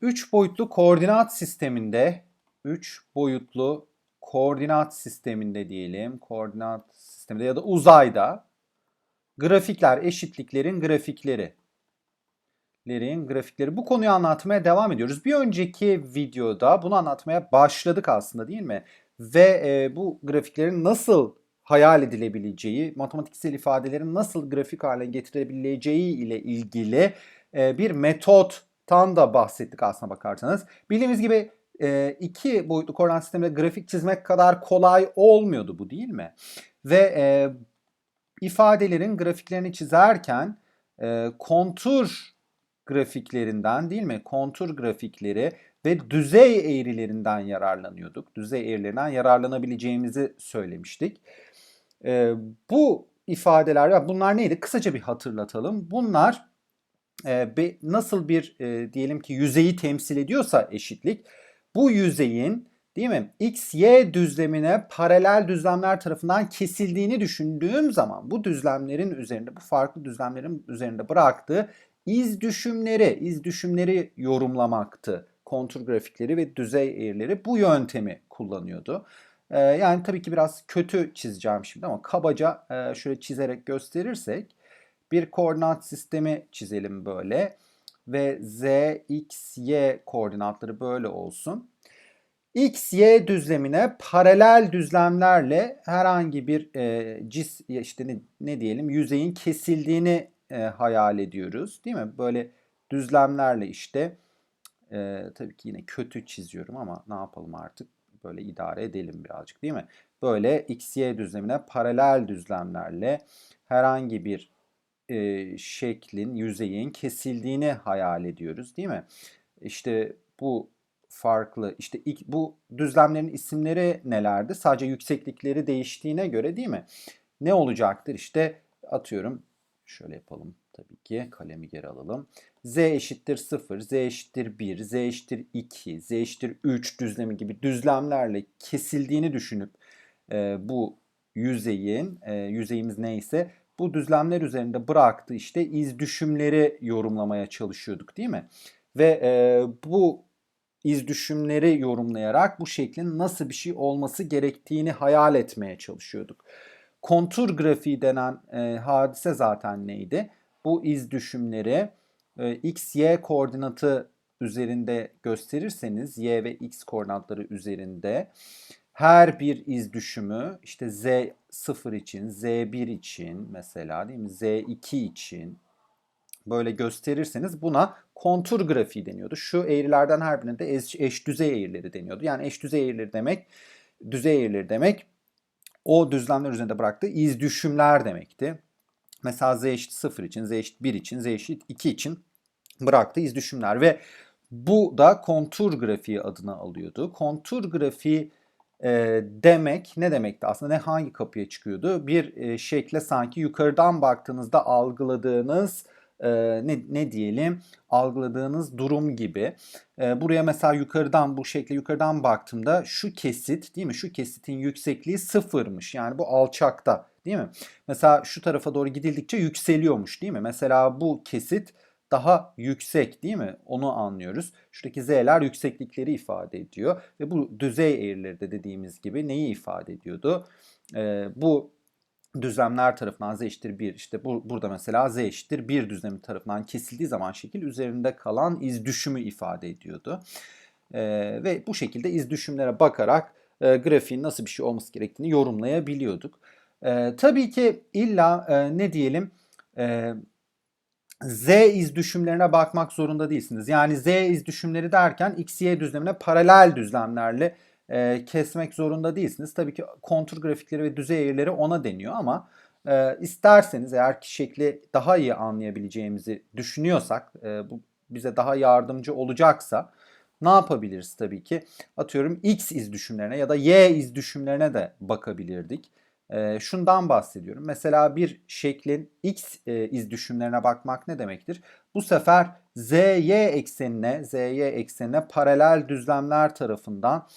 3 boyutlu koordinat sisteminde 3 boyutlu koordinat sisteminde diyelim. Koordinat sisteminde ya da uzayda grafikler, eşitliklerin grafikleri. Lerin grafikleri. Bu konuyu anlatmaya devam ediyoruz. Bir önceki videoda bunu anlatmaya başladık aslında değil mi? Ve e, bu grafiklerin nasıl hayal edilebileceği, matematiksel ifadelerin nasıl grafik haline getirebileceği ile ilgili e, bir metottan da bahsettik aslına bakarsanız. Bildiğimiz gibi e, iki boyutlu koordinat sisteminde grafik çizmek kadar kolay olmuyordu bu değil mi? Ve e, ifadelerin grafiklerini çizerken e, kontur grafiklerinden değil mi? Kontur grafikleri ve düzey eğrilerinden yararlanıyorduk. Düzey eğrilerinden yararlanabileceğimizi söylemiştik. E, bu ifadeler, bunlar neydi? Kısaca bir hatırlatalım. Bunlar nasıl bir e, diyelim ki yüzeyi temsil ediyorsa eşitlik, bu yüzeyin değil mi? X, Y düzlemine paralel düzlemler tarafından kesildiğini düşündüğüm zaman bu düzlemlerin üzerinde, bu farklı düzlemlerin üzerinde bıraktığı iz düşümleri, iz düşümleri yorumlamaktı. Kontur grafikleri ve düzey eğrileri bu yöntemi kullanıyordu. Ee, yani tabii ki biraz kötü çizeceğim şimdi ama kabaca e, şöyle çizerek gösterirsek bir koordinat sistemi çizelim böyle ve z, x, y koordinatları böyle olsun. X, Y düzlemine paralel düzlemlerle herhangi bir e, cis işte ne, ne diyelim yüzeyin kesildiğini e, hayal ediyoruz. Değil mi? Böyle düzlemlerle işte e, tabii ki yine kötü çiziyorum ama ne yapalım artık böyle idare edelim birazcık değil mi? Böyle x, y düzlemine paralel düzlemlerle herhangi bir e, şeklin, yüzeyin kesildiğini hayal ediyoruz değil mi? İşte bu farklı. İşte ilk, bu düzlemlerin isimleri nelerdi? Sadece yükseklikleri değiştiğine göre değil mi? Ne olacaktır? İşte atıyorum şöyle yapalım tabii ki kalemi geri alalım. Z eşittir 0, Z eşittir 1, Z eşittir 2, Z eşittir 3 düzlemi gibi düzlemlerle kesildiğini düşünüp e, bu yüzeyin, e, yüzeyimiz neyse bu düzlemler üzerinde bıraktığı işte iz düşümleri yorumlamaya çalışıyorduk değil mi? Ve e, bu iz düşümleri yorumlayarak bu şeklin nasıl bir şey olması gerektiğini hayal etmeye çalışıyorduk. Kontur grafiği denen e, hadise zaten neydi? Bu iz düşümleri e, x, y koordinatı üzerinde gösterirseniz y ve x koordinatları üzerinde her bir iz düşümü işte z0 için, z1 için mesela değil mi? z2 için böyle gösterirseniz buna kontur grafiği deniyordu. Şu eğrilerden her birine de eş, eş düzey eğrileri deniyordu. Yani eş düzey eğrileri demek, düzey eğrileri demek o düzlemler üzerinde bıraktığı iz düşümler demekti. Mesela z eşit 0 için, z eşit 1 için, z eşit 2 için bıraktığı iz düşümler ve bu da kontur grafiği adını alıyordu. Kontur grafiği e, demek ne demekti aslında ne hangi kapıya çıkıyordu? Bir e, şekle sanki yukarıdan baktığınızda algıladığınız e, ne, ne diyelim algıladığınız durum gibi. E, buraya mesela yukarıdan bu şekle yukarıdan baktığımda şu kesit değil mi? Şu kesitin yüksekliği sıfırmış. Yani bu alçakta değil mi? Mesela şu tarafa doğru gidildikçe yükseliyormuş değil mi? Mesela bu kesit daha yüksek değil mi? Onu anlıyoruz. Şuradaki z'ler yükseklikleri ifade ediyor. Ve bu düzey eğrileri de dediğimiz gibi neyi ifade ediyordu? Ee, bu düzlemler tarafından z eşittir 1 işte bu, burada mesela z eşittir 1 düzlemi tarafından kesildiği zaman şekil üzerinde kalan iz düşümü ifade ediyordu. Ee, ve bu şekilde iz düşümlere bakarak e, grafiğin nasıl bir şey olması gerektiğini yorumlayabiliyorduk. Ee, tabii ki illa e, ne diyelim e, z iz düşümlerine bakmak zorunda değilsiniz. Yani z iz düşümleri derken x, y düzlemine paralel düzlemlerle e, kesmek zorunda değilsiniz. Tabii ki kontur grafikleri ve düzey eğrileri ona deniyor ama e, isterseniz eğer ki şekli daha iyi anlayabileceğimizi düşünüyorsak, e, bu bize daha yardımcı olacaksa ne yapabiliriz tabii ki? Atıyorum x iz düşümlerine ya da y iz düşümlerine de bakabilirdik. E, şundan bahsediyorum. Mesela bir şeklin x e, iz düşümlerine bakmak ne demektir? Bu sefer z y eksenine, z y eksenine paralel düzlemler tarafından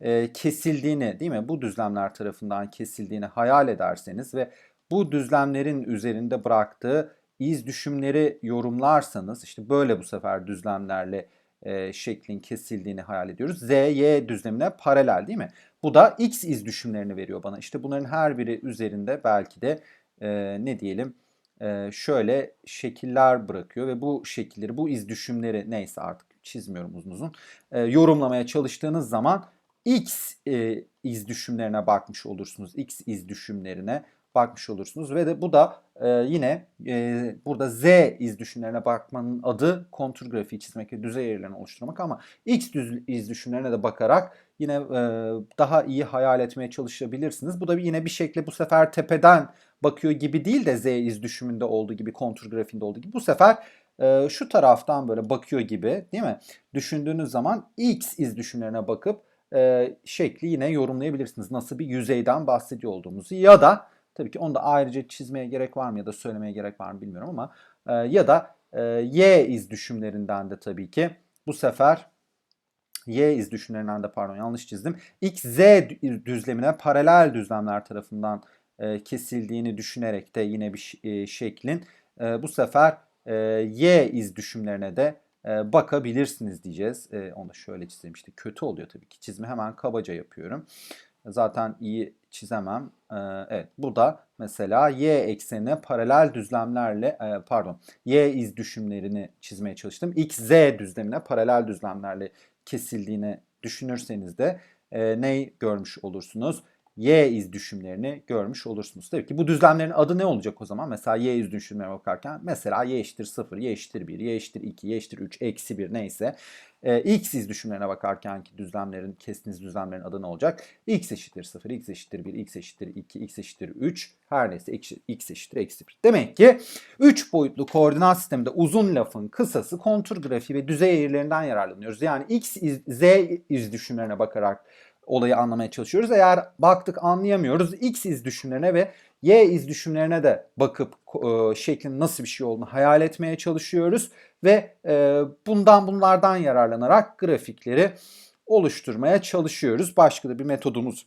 e, kesildiğini değil mi? Bu düzlemler tarafından kesildiğini hayal ederseniz ve bu düzlemlerin üzerinde bıraktığı iz düşümleri yorumlarsanız işte böyle bu sefer düzlemlerle e, şeklin kesildiğini hayal ediyoruz. Z, Y düzlemine paralel değil mi? Bu da X iz düşümlerini veriyor bana. İşte bunların her biri üzerinde belki de e, ne diyelim e, şöyle şekiller bırakıyor ve bu şekilleri, bu iz düşümleri neyse artık çizmiyorum uzun uzun e, yorumlamaya çalıştığınız zaman X e, iz düşümlerine bakmış olursunuz. X iz düşümlerine bakmış olursunuz ve de bu da e, yine e, burada Z iz düşümlerine bakmanın adı kontur grafiği çizmek ve düzey eğrilerini oluşturmak ama X düz, iz düşümlerine de bakarak yine e, daha iyi hayal etmeye çalışabilirsiniz. Bu da yine bir şekilde bu sefer tepeden bakıyor gibi değil de Z iz düşümünde olduğu gibi kontur grafiğinde olduğu gibi bu sefer e, şu taraftan böyle bakıyor gibi değil mi? Düşündüğünüz zaman X iz düşümlerine bakıp e, şekli yine yorumlayabilirsiniz. Nasıl bir yüzeyden bahsediyor olduğumuzu ya da tabii ki onu da ayrıca çizmeye gerek var mı ya da söylemeye gerek var mı bilmiyorum ama e, ya da e, Y iz düşümlerinden de tabii ki bu sefer Y iz düşümlerinden de pardon yanlış çizdim. X Z düzlemine paralel düzlemler tarafından e, kesildiğini düşünerek de yine bir e, şeklin e, bu sefer e, Y iz düşümlerine de e, bakabilirsiniz diyeceğiz. E, onu da şöyle çizeyim işte kötü oluyor tabii ki çizimi hemen kabaca yapıyorum. Zaten iyi çizemem. E, evet bu da mesela Y eksenine paralel düzlemlerle e, pardon Y iz düşümlerini çizmeye çalıştım. X Z düzlemine paralel düzlemlerle kesildiğini düşünürseniz de e, ne görmüş olursunuz? Y iz düşümlerini görmüş olursunuz. Tabii ki bu düzlemlerin adı ne olacak o zaman? Mesela Y iz düşümlerine bakarken mesela Y eşittir 0, Y eşittir 1, Y eşittir 2, Y eşittir 3, eksi 1 neyse. E, X iz düşümlerine bakarken ki düzlemlerin, kestiniz düzlemlerin adı ne olacak? X eşittir 0, X eşittir 1, X eşittir 2, X eşittir 3, her neyse X eşittir eksi 1. Demek ki 3 boyutlu koordinat sisteminde uzun lafın kısası kontur grafiği ve düzey eğrilerinden yararlanıyoruz. Yani X iz, Z iz düşümlerine bakarak olayı anlamaya çalışıyoruz. Eğer baktık anlayamıyoruz X iz düşümlerine ve Y iz düşümlerine de bakıp e, şeklin nasıl bir şey olduğunu hayal etmeye çalışıyoruz. Ve e, bundan bunlardan yararlanarak grafikleri oluşturmaya çalışıyoruz. Başka da bir metodumuz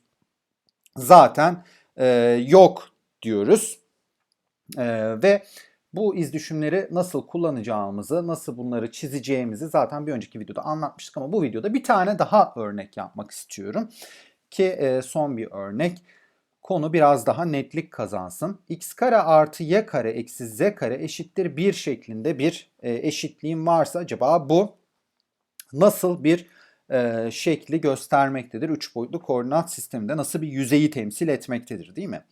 zaten e, yok diyoruz. E, ve bu iz düşümleri nasıl kullanacağımızı, nasıl bunları çizeceğimizi zaten bir önceki videoda anlatmıştık ama bu videoda bir tane daha örnek yapmak istiyorum. Ki e, son bir örnek. Konu biraz daha netlik kazansın. x kare artı y kare eksi z kare eşittir 1 şeklinde bir e, eşitliğim varsa acaba bu nasıl bir e, şekli göstermektedir? 3 boyutlu koordinat sisteminde nasıl bir yüzeyi temsil etmektedir değil mi?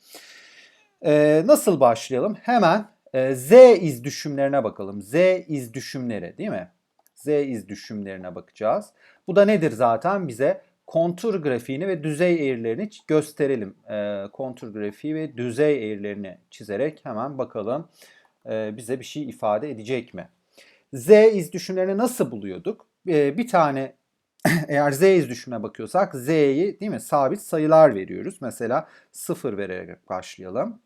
E, nasıl başlayalım? Hemen e, Z iz düşümlerine bakalım. Z iz düşümleri değil mi? Z iz düşümlerine bakacağız. Bu da nedir zaten? Bize kontur grafiğini ve düzey eğrilerini gösterelim. E, kontur grafiği ve düzey eğrilerini çizerek hemen bakalım e, bize bir şey ifade edecek mi? Z iz düşümlerini nasıl buluyorduk? E, bir tane eğer z iz düşümüne bakıyorsak z'yi değil mi sabit sayılar veriyoruz. Mesela 0 vererek başlayalım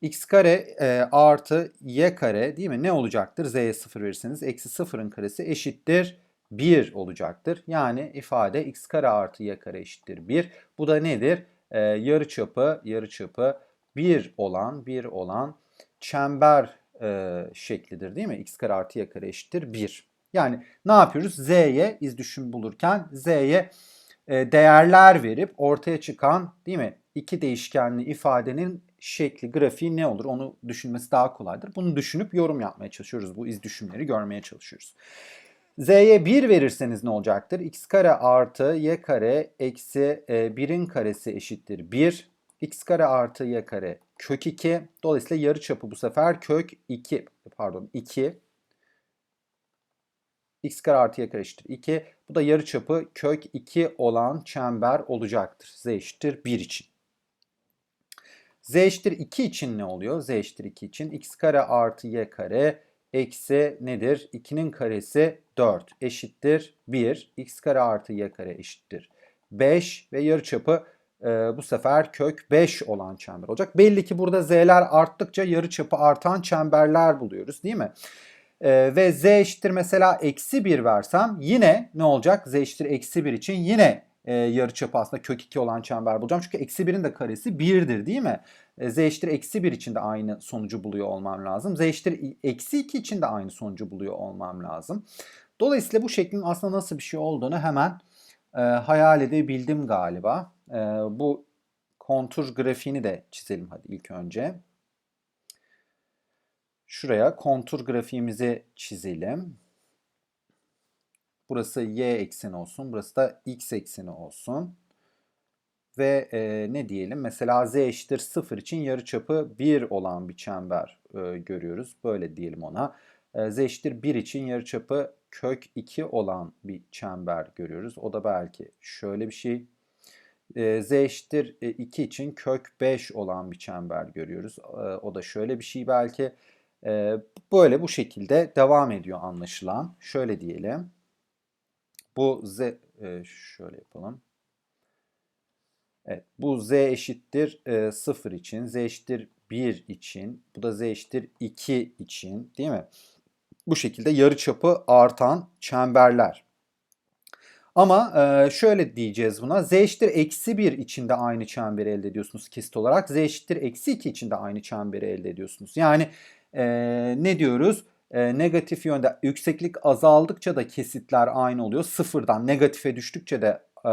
x kare e, artı y kare değil mi? Ne olacaktır? z'ye 0 verirseniz eksi 0'ın karesi eşittir 1 olacaktır. Yani ifade x kare artı y kare eşittir 1. Bu da nedir? E, yarı çapı yarı çapı 1 olan 1 olan çember e, şeklidir değil mi? x kare artı y kare eşittir 1. Yani ne yapıyoruz? z'ye iz düşüm bulurken z'ye e, değerler verip ortaya çıkan değil mi? iki değişkenli ifadenin şekli, grafiği ne olur onu düşünmesi daha kolaydır. Bunu düşünüp yorum yapmaya çalışıyoruz. Bu iz düşümleri görmeye çalışıyoruz. Z'ye 1 verirseniz ne olacaktır? x kare artı y kare eksi 1'in e, karesi eşittir 1. x kare artı y kare kök 2. Dolayısıyla yarı çapı bu sefer kök 2 pardon 2. x kare artı y kare eşittir 2. Bu da yarı çapı kök 2 olan çember olacaktır. z eşittir 1 için. Z eşittir 2 için ne oluyor? Z eşittir 2 için x kare artı y kare eksi nedir? 2'nin karesi 4 eşittir 1. x kare artı y kare eşittir 5 ve yarıçapı e, bu sefer kök 5 olan çember olacak. Belli ki burada z'ler arttıkça yarıçapı artan çemberler buluyoruz değil mi? E, ve z eşittir mesela eksi 1 versem yine ne olacak? z eşittir eksi 1 için yine e, yarıçapı aslında kök 2 olan çember bulacağım. Çünkü eksi 1'in de karesi 1'dir değil mi? E, z eşittir eksi 1 için de aynı sonucu buluyor olmam lazım. z eşittir eksi 2 için de aynı sonucu buluyor olmam lazım. Dolayısıyla bu şeklin aslında nasıl bir şey olduğunu hemen e, hayal edebildim galiba. E, bu kontur grafiğini de çizelim hadi ilk önce. Şuraya kontur grafiğimizi çizelim. Burası y ekseni olsun. Burası da x ekseni olsun. Ve e, ne diyelim? Mesela z eşittir 0 için yarıçapı 1 olan bir çember e, görüyoruz. Böyle diyelim ona. E, z eşittir 1 için yarıçapı kök 2 olan bir çember görüyoruz. O da belki şöyle bir şey. E, z eşittir 2 için kök 5 olan bir çember görüyoruz. E, o da şöyle bir şey belki. E, böyle bu şekilde devam ediyor anlaşılan. Şöyle diyelim. Bu z e, şöyle yapalım. Evet, bu z eşittir e, 0 için, z eşittir 1 için, bu da z eşittir 2 için değil mi? Bu şekilde yarıçapı artan çemberler. Ama e, şöyle diyeceğiz buna. Z eşittir eksi 1 için de aynı çemberi elde ediyorsunuz kesit olarak. Z eşittir eksi 2 için de aynı çemberi elde ediyorsunuz. Yani e, ne diyoruz? E, negatif yönde yükseklik azaldıkça da kesitler aynı oluyor. Sıfırdan negatife düştükçe de e,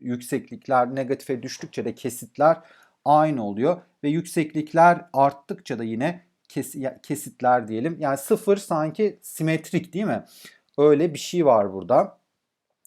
yükseklikler negatife düştükçe de kesitler aynı oluyor. Ve yükseklikler arttıkça da yine kes, kesitler diyelim. Yani sıfır sanki simetrik değil mi? Öyle bir şey var burada.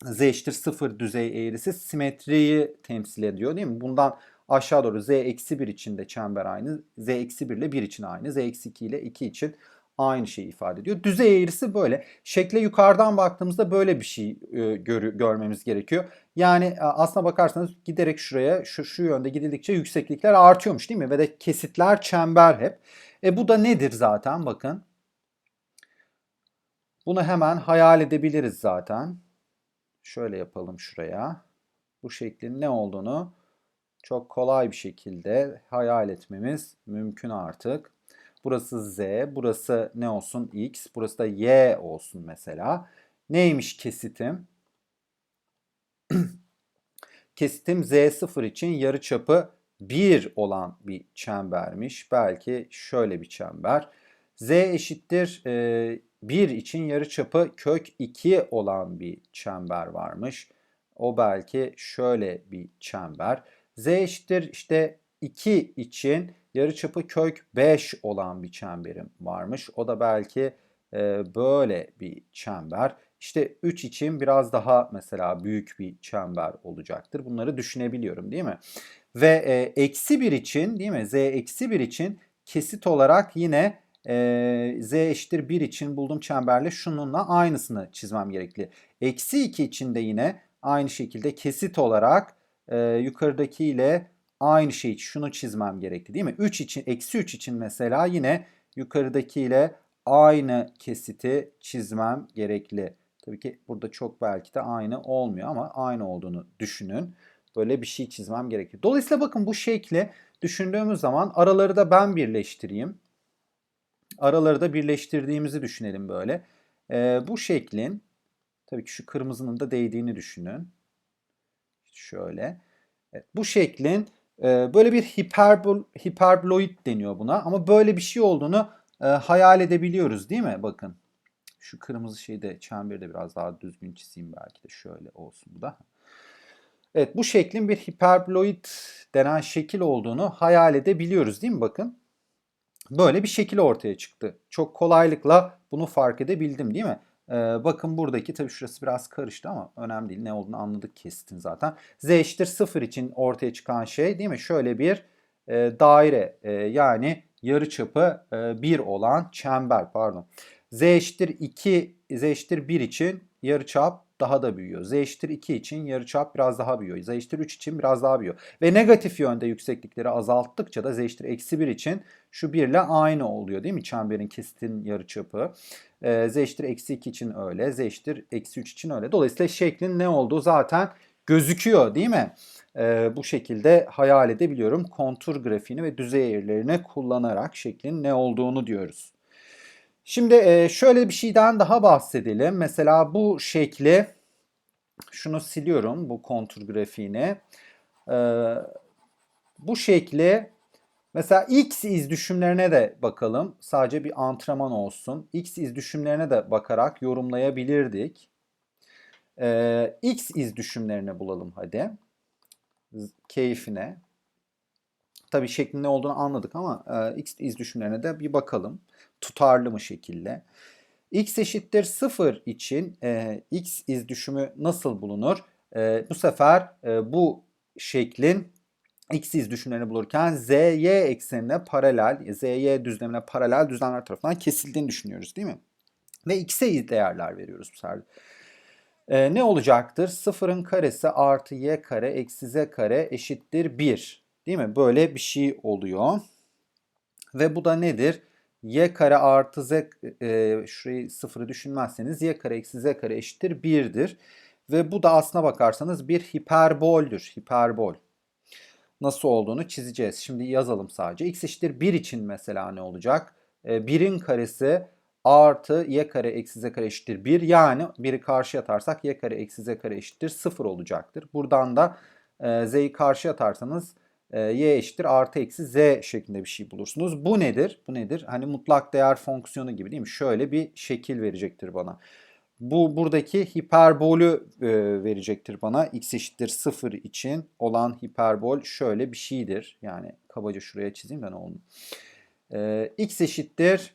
Z eşittir sıfır düzey eğrisi simetriyi temsil ediyor değil mi? Bundan aşağı doğru z eksi 1 için de çember aynı. z eksi 1 ile 1 için aynı. z eksi 2 ile 2 için aynı şeyi ifade ediyor. Düzey eğrisi böyle. Şekle yukarıdan baktığımızda böyle bir şey e, gör, görmemiz gerekiyor. Yani e, aslına bakarsanız giderek şuraya şu, şu yönde gidildikçe yükseklikler artıyormuş değil mi? Ve de kesitler çember hep. E bu da nedir zaten bakın. Bunu hemen hayal edebiliriz zaten. Şöyle yapalım şuraya. Bu şeklin ne olduğunu çok kolay bir şekilde hayal etmemiz mümkün artık. Burası z, burası ne olsun x, burası da y olsun mesela. Neymiş kesitim? kesitim z0 için yarıçapı 1 olan bir çembermiş. Belki şöyle bir çember. z eşittir e, 1 için yarıçapı kök 2 olan bir çember varmış. O belki şöyle bir çember. z eşittir işte 2 için yarıçapı kök 5 olan bir çemberim varmış. O da belki e, böyle bir çember. İşte 3 için biraz daha mesela büyük bir çember olacaktır. Bunları düşünebiliyorum değil mi? Ve e, eksi 1 için değil mi? Z eksi 1 için kesit olarak yine e, z eşittir 1 için bulduğum çemberle şununla aynısını çizmem gerekli. Eksi 2 için de yine aynı şekilde kesit olarak e, yukarıdaki ile aynı şey şunu çizmem gerekli değil mi? 3 için, eksi 3 için mesela yine yukarıdaki ile aynı kesiti çizmem gerekli. Tabii ki burada çok belki de aynı olmuyor ama aynı olduğunu düşünün. Böyle bir şey çizmem gerekli. Dolayısıyla bakın bu şekli düşündüğümüz zaman araları da ben birleştireyim. Araları da birleştirdiğimizi düşünelim böyle. Ee, bu şeklin tabii ki şu kırmızının da değdiğini düşünün. Şöyle. Evet, bu şeklin e, böyle bir hiperbol, hiperboloid deniyor buna. Ama böyle bir şey olduğunu e, hayal edebiliyoruz değil mi? Bakın. Şu kırmızı şeyi de çemberi de biraz daha düzgün çizeyim belki de şöyle olsun bu da. Evet bu şeklin bir hiperboloid denen şekil olduğunu hayal edebiliyoruz değil mi? Bakın. Böyle bir şekil ortaya çıktı. Çok kolaylıkla bunu fark edebildim değil mi? Bakın buradaki tabii şurası biraz karıştı ama önemli değil. Ne olduğunu anladık kestin zaten. Z eşittir 0 için ortaya çıkan şey değil mi? Şöyle bir e, daire e, yani yarıçapı e, 1 olan çember pardon. Z eşittir 2, Z eşittir 1 için yarıçap daha da büyüyor. Z eşittir 2 için yarıçap biraz daha büyüyor. Z eşittir 3 için biraz daha büyüyor. Ve negatif yönde yükseklikleri azalttıkça da Z eşittir eksi 1 için şu 1 ile aynı oluyor değil mi? Çemberin kesitin yarıçapı. Ee, Z eşittir eksi 2 için öyle. Z eşittir eksi 3 için öyle. Dolayısıyla şeklin ne olduğu zaten gözüküyor değil mi? Ee, bu şekilde hayal edebiliyorum. Kontur grafiğini ve düzey eğrilerini kullanarak şeklin ne olduğunu diyoruz. Şimdi e, şöyle bir şeyden daha bahsedelim. Mesela bu şekli şunu siliyorum bu kontur grafiğini. Ee, bu şekli Mesela x iz düşümlerine de bakalım. Sadece bir antrenman olsun. X iz düşümlerine de bakarak yorumlayabilirdik. Ee, x iz düşümlerini bulalım hadi. Keyfine. Tabii şeklin ne olduğunu anladık ama e, x iz düşümlerine de bir bakalım. Tutarlı mı şekilde? x eşittir 0 için e, x iz düşümü nasıl bulunur? E, bu sefer e, bu şeklin x iz düşümlerini bulurken z, y eksenine paralel, z, y düzlemine paralel düzlemler tarafından kesildiğini düşünüyoruz değil mi? Ve x'e değerler veriyoruz bu sefer. E, ne olacaktır? Sıfırın karesi artı y kare eksi z kare eşittir 1. Değil mi? Böyle bir şey oluyor. Ve bu da nedir? y kare artı z, e, şurayı sıfırı düşünmezseniz y kare eksi z kare eşittir 1'dir. Ve bu da aslına bakarsanız bir hiperboldür. Hiperbol. Nasıl olduğunu çizeceğiz. Şimdi yazalım sadece. x eşittir 1 için mesela ne olacak? E, 1'in karesi artı y kare eksi z kare eşittir 1. Yani 1'i karşıya atarsak y kare eksi z kare eşittir 0 olacaktır. Buradan da e, z'yi karşıya atarsanız e, y eşittir artı eksi z şeklinde bir şey bulursunuz. Bu nedir? Bu nedir? Hani mutlak değer fonksiyonu gibi değil mi? Şöyle bir şekil verecektir bana. Bu buradaki hiperbolü e, verecektir bana. x eşittir 0 için olan hiperbol şöyle bir şeydir. Yani kabaca şuraya çizeyim ben onu. E, x eşittir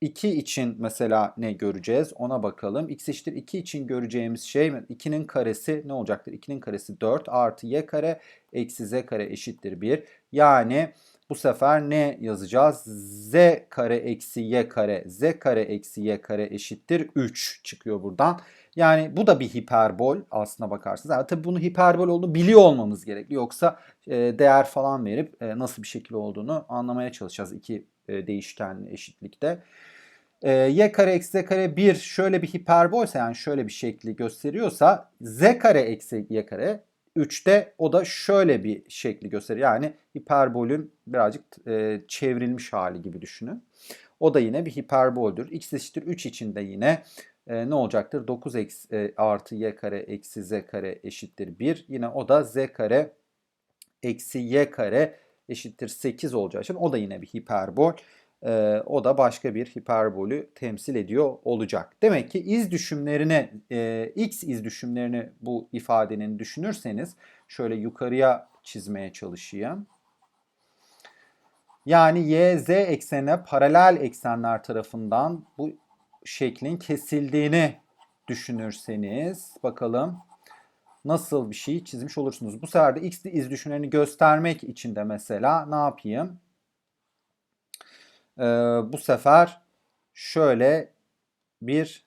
2 için mesela ne göreceğiz ona bakalım. x eşittir 2 için göreceğimiz şey 2'nin karesi ne olacaktır? 2'nin karesi 4 artı y kare eksi z kare eşittir 1. Yani bu sefer ne yazacağız? z kare eksi y kare z kare eksi y kare eşittir 3 çıkıyor buradan. Yani bu da bir hiperbol aslına bakarsınız. Yani tabii bunu hiperbol olduğunu biliyor olmamız gerekiyor. Yoksa e, değer falan verip e, nasıl bir şekil olduğunu anlamaya çalışacağız iki e, değişkenli eşitlikte. E, y kare eksi z kare 1 şöyle bir hiperbolse yani şöyle bir şekli gösteriyorsa z kare eksi y kare 3'te o da şöyle bir şekli gösteriyor. Yani hiperbolün birazcık e, çevrilmiş hali gibi düşünün. O da yine bir hiperboldür. x eşittir 3 için de yine e, ne olacaktır? 9 eksi, e, artı y kare eksi z kare eşittir 1. Yine o da z kare eksi y kare eşittir 8 olacağı için o da yine bir hiperbol. E, o da başka bir hiperbolü temsil ediyor olacak. Demek ki iz düşümlerine, e, x iz düşümlerini bu ifadenin düşünürseniz şöyle yukarıya çizmeye çalışayım. Yani y, z eksenine paralel eksenler tarafından bu şeklin kesildiğini düşünürseniz bakalım nasıl bir şey çizmiş olursunuz. Bu sefer de x iz düşümlerini göstermek için de mesela ne yapayım? Ee, bu sefer şöyle bir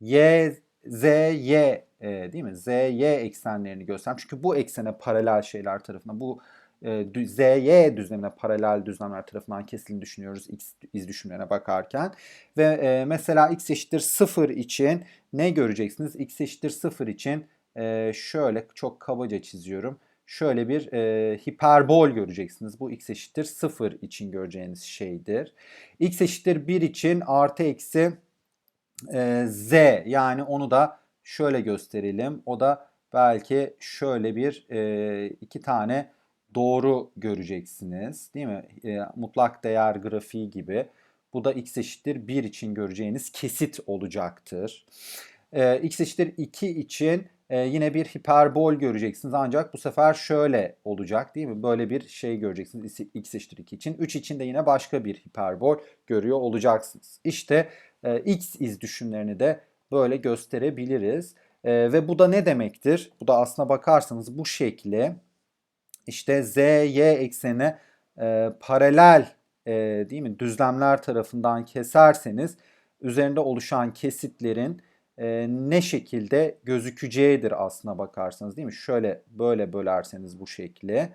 y, z, y e, değil mi? Z, y eksenlerini göstereyim. Çünkü bu eksene paralel şeyler tarafından bu e, z, y düzlemine paralel düzlemler tarafından kesildiğini düşünüyoruz x iz düşümlerine bakarken. Ve e, mesela x eşittir 0 için ne göreceksiniz? x eşittir 0 için e, şöyle çok kabaca çiziyorum şöyle bir e, hiperbol göreceksiniz. Bu x eşittir 0 için göreceğiniz şeydir. x eşittir 1 için artı eksi e, z yani onu da şöyle gösterelim. O da belki şöyle bir e, iki tane doğru göreceksiniz. Değil mi? E, mutlak değer grafiği gibi. Bu da x eşittir 1 için göreceğiniz kesit olacaktır. E, x eşittir 2 için ee, yine bir hiperbol göreceksiniz. Ancak bu sefer şöyle olacak değil mi? Böyle bir şey göreceksiniz x eşittir 2 için. 3 için de yine başka bir hiperbol görüyor olacaksınız. İşte e, x iz düşümlerini de böyle gösterebiliriz. E, ve bu da ne demektir? Bu da aslına bakarsanız bu şekli işte z, y eksenine e, paralel e, değil mi düzlemler tarafından keserseniz üzerinde oluşan kesitlerin e, ne şekilde gözükeceğidir aslına bakarsanız değil mi? Şöyle böyle bölerseniz bu şekli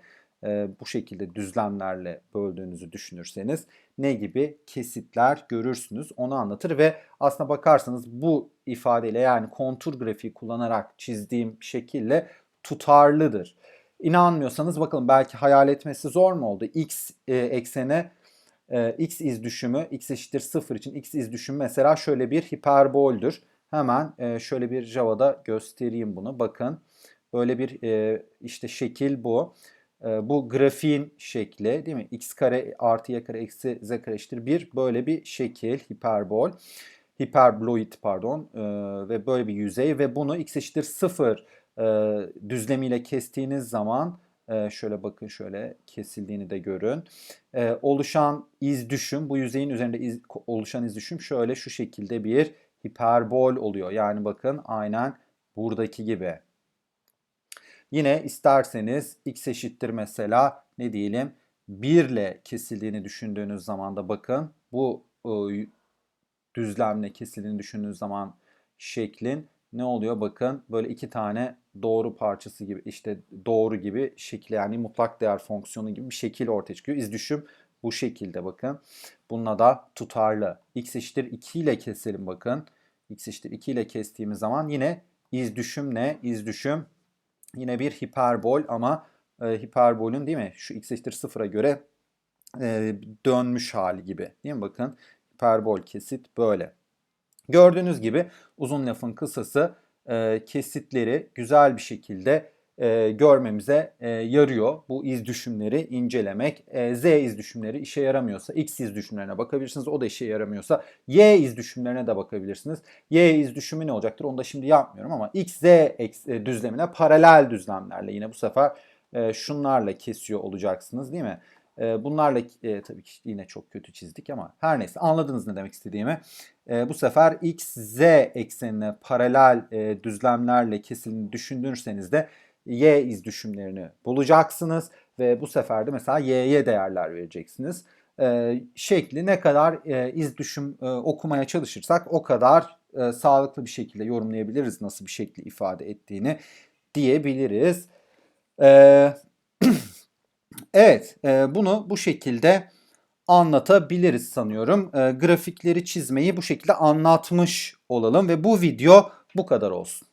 e, bu şekilde düzlemlerle böldüğünüzü düşünürseniz ne gibi kesitler görürsünüz onu anlatır ve aslına bakarsanız bu ifadeyle yani kontur grafiği kullanarak çizdiğim şekille tutarlıdır. İnanmıyorsanız bakalım belki hayal etmesi zor mu oldu? X e, eksene e, x iz düşümü x eşittir 0 için x iz düşümü mesela şöyle bir hiperboldür. Hemen e, şöyle bir Java'da göstereyim bunu. Bakın böyle bir e, işte şekil bu. e, bu grafiğin şekli değil mi? x kare artı y kare eksi z kare eşittir 1 böyle bir şekil hiperbol. Hiperboloid pardon ve böyle bir yüzey ve bunu x eşittir 0 e, düzlemiyle kestiğiniz zaman şöyle bakın şöyle kesildiğini de görün. Oluşan iz düşüm bu yüzeyin üzerinde iz, oluşan iz düşüm şöyle şu şekilde bir hiperbol oluyor. Yani bakın aynen buradaki gibi. Yine isterseniz x eşittir mesela ne diyelim 1 ile kesildiğini düşündüğünüz zaman da bakın bu e, düzlemle kesildiğini düşündüğünüz zaman şeklin ne oluyor bakın böyle iki tane doğru parçası gibi işte doğru gibi şekil yani mutlak değer fonksiyonu gibi bir şekil ortaya çıkıyor. İz düşüm bu şekilde bakın. Bununla da tutarlı. x eşittir 2 ile keselim bakın. X eşittir 2 ile kestiğimiz zaman yine iz düşüm ne? İz düşüm yine bir hiperbol ama e, hiperbolün değil mi? Şu x eşittir 0'a göre e, dönmüş hali gibi. Değil mi? Bakın hiperbol kesit böyle. Gördüğünüz gibi uzun lafın kısası e, kesitleri güzel bir şekilde e, görmemize e, yarıyor. Bu iz düşümleri incelemek. E, Z iz düşümleri işe yaramıyorsa X iz düşümlerine bakabilirsiniz. O da işe yaramıyorsa Y iz düşümlerine de bakabilirsiniz. Y iz düşümü ne olacaktır? Onu da şimdi yapmıyorum ama X, Z e, düzlemine paralel düzlemlerle yine bu sefer e, şunlarla kesiyor olacaksınız değil mi? E, bunlarla e, tabii ki yine çok kötü çizdik ama her neyse anladınız ne demek istediğimi. E, bu sefer x, z eksenine paralel e, düzlemlerle kesildiğini düşünürseniz de y iz düşümlerini bulacaksınız ve bu sefer de mesela y'ye değerler vereceksiniz. E, şekli ne kadar e, iz düşüm e, okumaya çalışırsak o kadar e, sağlıklı bir şekilde yorumlayabiliriz nasıl bir şekli ifade ettiğini diyebiliriz. E, evet, e, bunu bu şekilde anlatabiliriz sanıyorum. E, grafikleri çizmeyi bu şekilde anlatmış olalım ve bu video bu kadar olsun.